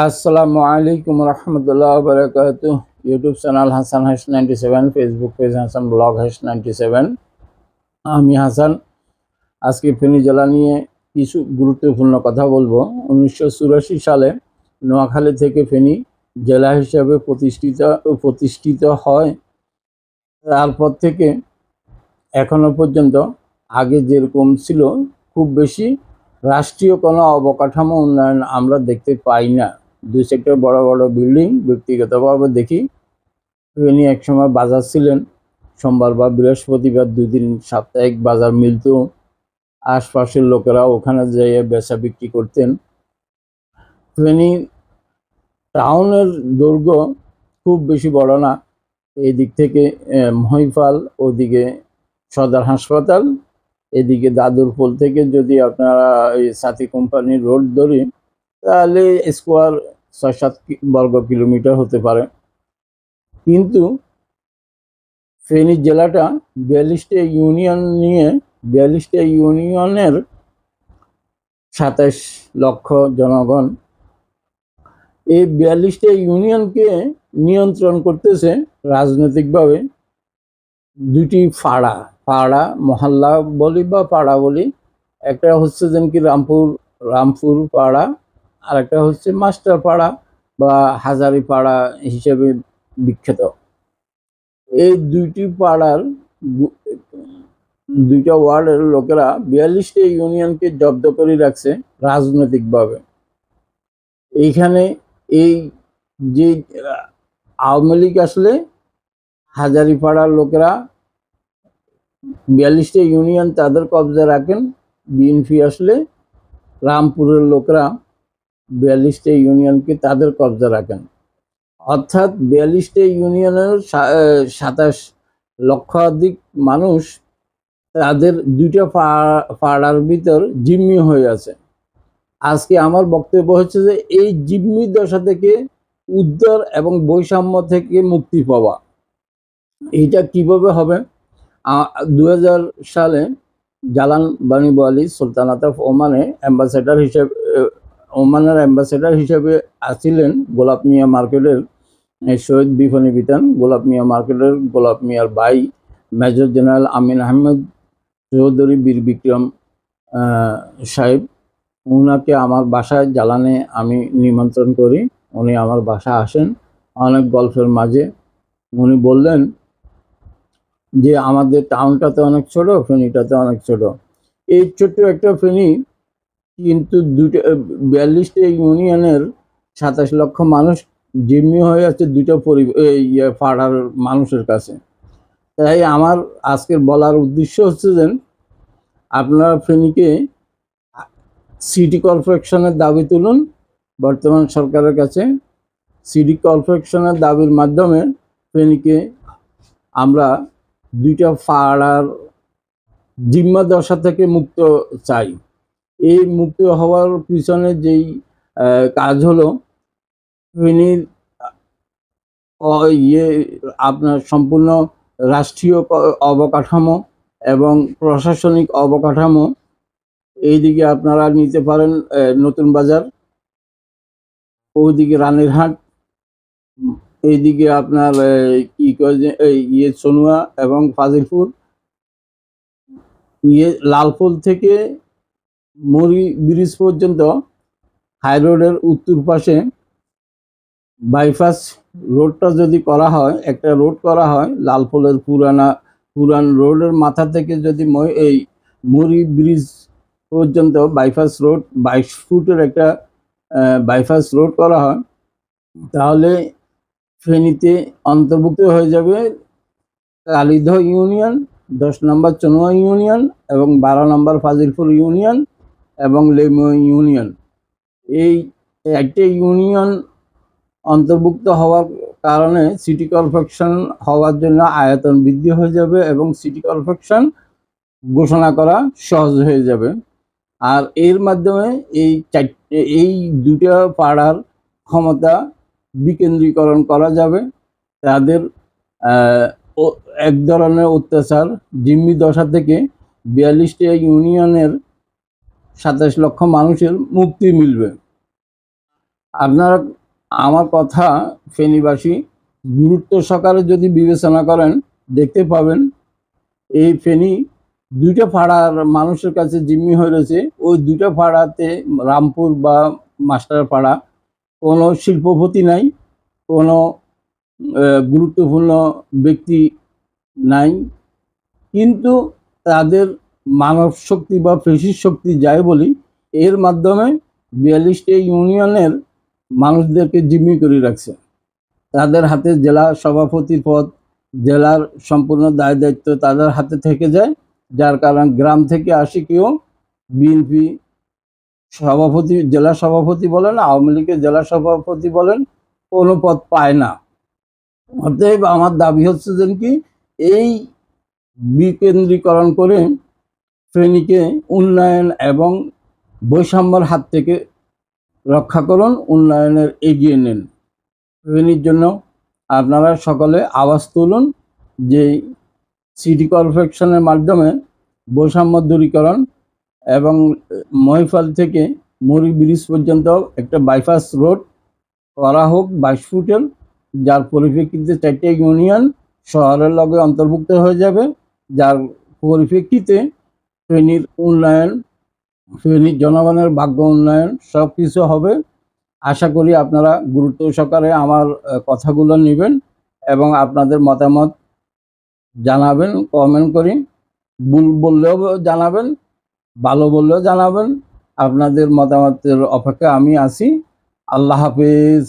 আসসালামু আলাইকুম রহমতুল্লাহ বারকাত ইউটিউব চ্যানেল হাসান হাস ninety seven, Facebook page Hasan, blog হাস নাইনটি সেভেন। আমি হাসান, আজকে ফেনী জেলা নিয়ে কিছু গুরুত্বপূর্ণ কথা বলব। উনিশশো চুরাশি সালে নোয়াখালী থেকে ফেনী জেলা হিসাবে প্রতিষ্ঠিত প্রতিষ্ঠিত হয়। তারপর থেকে এখনও পর্যন্ত আগে যেরকম ছিল, খুব বেশি রাষ্ট্রীয় কোনো অবকাঠামো উন্নয়ন আমরা দেখতে পাই না। দুই সেক্টর বড় বড় বিল্ডিং ব্যক্তিগতভাবে দেখি। উনি একসময় বাজার ছিলেন, সোমবার বা বৃহস্পতিবার দুই দিন সাপ্তাহিক বাজার মিলত। আশপাশের লোকেরা ওখানে যেয়ে বেচা বিক্রি করতেন। ফেনী টাউনের দৈর্ঘ্য খুব বেশি বড় না এই দিক থেকে মহিফাল ওদিকে সদর হাসপাতাল, এদিকে দাদুরপোল থেকে যদি আপনারা এই সাথী কোম্পানির রোড ধরি তাহলে স্কোয়ার ছয় সাত বর্গ কিলোমিটার হতে পারে। কিন্তু ফেনী জেলাটা বিয়াল্লিশটা ইউনিয়ন নিয়ে বিয়াল্লিশটা ইউনিয়নের সাতাশ লক্ষ জনগণ এই বিয়াল্লিশটা ইউনিয়নকে নিয়ন্ত্রণ করতেছে রাজনৈতিকভাবে দুটি পাড়া পাড়া মহল্লা বলি বা পাড়া বলি। একটা হচ্ছে যেন কি রামপুর রামপুর পাড়া আর একটা হচ্ছে মাস্টার পাড়া বা হাজারি পাড়া হিসেবে বিখ্যাত। এই দুইটি পাড়ার দুইটা ওয়ার্ডের লোকেরা বিয়াল্লিশটা ইউনিয়নকে জব্দ করে রাখছে রাজনৈতিকভাবে। এইখানে এই যে আওয়ামী লীগ আসলে হাজারি পাড়ার লোকেরা বিয়াল্লিশটা ইউনিয়ন তাদের কবজা রাখেন। বিএনপি আসলে রামপুরের লোকরা বিয়াল্লিশটা ইউনিয়নকে তাদের কবজা রাখেন। অর্থাৎ বিয়াল্লিশটা ইউনিয়নের সাতাশ লক্ষাধিক মানুষ তাদের দুইটা পাড়ার ভিতর জিম্মি হয়ে আছে। আজকে আমার বক্তব্য হচ্ছে যে এই জিম্মি দশা থেকে উদ্ধার এবং বৈষম্য থেকে মুক্তি পাওয়া। এটা কীভাবে হবে? দু হাজার সালে জালান বানি আলী সুলতানাত ওমানে অ্যাম্বাসেডার হিসেবে ওমানের অ্যাম্বাসেডার হিসেবে আছিলেন গোলাপ মিয়া মার্কেটের শহীদ বিফনি বিতান, গোলাপ মিয়া মার্কেটের, গোলাপ মিয়ার ভাই, মেজর জেনারেল আমিন আহমেদ চৌধুরী বীর বিক্রম সাহেব। উনাকে আমার বাসায় জ্বালানে আমি নিমন্ত্রণ করি। উনি আমার বাসা আসেন অনেক গল্পের মাঝে। উনি বললেন যে, আমাদের টাউনটাতে অনেক ছোট, ফেনীটাতে অনেক ছোট। এই ছোট্ট একটা ফেনী কিন্তু দুটো বিয়াল্লিশটা ইউনিয়নের সাতাশ লক্ষ মানুষ জিম্মি হয়ে আছে দুটো পরি ইয়ে পাড়ার মানুষের কাছে। তাই আমার আজকের বলার উদ্দেশ্য হচ্ছে যে, আপনারা ফেনীকে সিটি কর্পোরেশনের দাবি তুলুন, বর্তমান সরকারের কাছে সিটি কর্পোরেশনের দাবির মাধ্যমে ফেনীকে আমরা দুইটা পাড়ার জিম্মা দশা থেকে মুক্ত চাই। এই মুক্ত হওয়ার পিছনে যেই কাজ হলো, ফেনীর ইয়ে আপনার সম্পূর্ণ রাষ্ট্রীয় অবকাঠামো এবং প্রশাসনিক অবকাঠামো এইদিকে আপনারা নিতে পারেন নতুন বাজার। ওইদিকে রানীরহাট এইদিকে আপনার কি ইয়ে সোনুয়া এবং ফাজিলপুর। ইয়ে লালপুল থেকে মুড়ি ব্রিজ পর্যন্ত হাই রোডের উত্তর পাশে বাইপাস রোডটা যদি করা হয়, একটা রোড করা হয় লালপুলের পুরানা, পুরান রোডের মাথা থেকে যদি এই মুড়ি ব্রিজ পর্যন্ত বাইপাস রোড বাইশ ফুটের একটা বাইপাস রোড করা হয়, তাহলে ফেনীতে অন্তর্ভুক্ত হয়ে যাবে কালিধ ইউনিয়ন, দশ নম্বর চনুয়া ইউনিয়ন এবং বারো নম্বর ফাজিলপুর ইউনিয়ন। এবং লেমো ইউনিয়ন। এই একটা ইউনিয়ন অন্তর্ভুক্ত হওয়ার কারণে সিটি কর্পোরেশন হওয়ার জন্য আয়তন বৃদ্ধি হয়ে যাবে এবং সিটি কর্পোরেশন ঘোষণা করা সহজ হয়ে যাবে। আর এর মাধ্যমে এই চারটে, এই দুটা পাড়ার ক্ষমতা বিকেন্দ্রীকরণ করা যাবে। তাদের এক ধরনের অত্যাচার। জিম্মি দশা থেকে বিয়াল্লিশটা ইউনিয়নের সাতাশ লক্ষ মানুষের মুক্তি মিলবে। আপনারা আমার কথা ফেনীবাসী গুরুত্ব সহকারে যদি বিবেচনা করেন, দেখতে পাবেন এই ফেনী দুইটা পাড়ার মানুষের কাছে জিম্মি হয়ে রয়েছে। ওই দুইটা পাড়াতে রামপুর বা মাস্টার পাড়া কোনো শিল্পপতি নাই, কোনো গুরুত্বপূর্ণ ব্যক্তি নাই। কিন্তু তাদের মানব শক্তি বা পেশির শক্তি যাই বলি, এর মাধ্যমে বিয়াল্লিশটি ইউনিয়নের মানুষদেরকে জিম্মি করে রাখছে। তাদের হাতে জেলা সভাপতির পদ, জেলার সম্পূর্ণ দায় দায়িত্ব তাদের হাতে থেকে যায়, যার কারণ গ্রাম থেকে আসি কেউ বিএনপি সভাপতি, জেলা সভাপতি বলেন, আওয়ামী লীগের জেলা সভাপতি বলেন, কোনো পদ পায় না। অতএব আমার দাবি হচ্ছে যে কি, এই বিকেন্দ্রীকরণ করে ফেনীকে উন্নয়ন এবং বৈষম্যের হাত থেকে রক্ষা করুন, উন্নয়নের এগিয়ে নেন। শ্রেণির জন্য আপনারা সকলে আওয়াজ তুলুন যে সিটি কর্পোরেশনের মাধ্যমে বৈষম্য দূরীকরণ এবং মহিফাল থেকে মুড়ি ব্রিজ পর্যন্ত একটা বাইপাস রোড করা হোক, বাইশ ফুটের, যার পরিপ্রেক্ষিতে চারটে ইউনিয়ন শহরের লগে অন্তর্ভুক্ত হয়ে যাবে, যার পরিপ্রেক্ষিতে ফেনীর উন্নয়ন ফেনীর জনগণের ভাগ্য উন্নয়ন সব কিছু হবে। আশা করি আপনারা গুরুত্ব সহকারে আমার কথাগুলো নেবেন এবং আপনাদের মতামত জানাবেন কমেন্ট করি। ভুল বললেও জানাবেন, ভালো বললেও জানাবেন। আপনাদের মতামতের অপেক্ষা আমি আছি। আল্লাহ হাফিজ।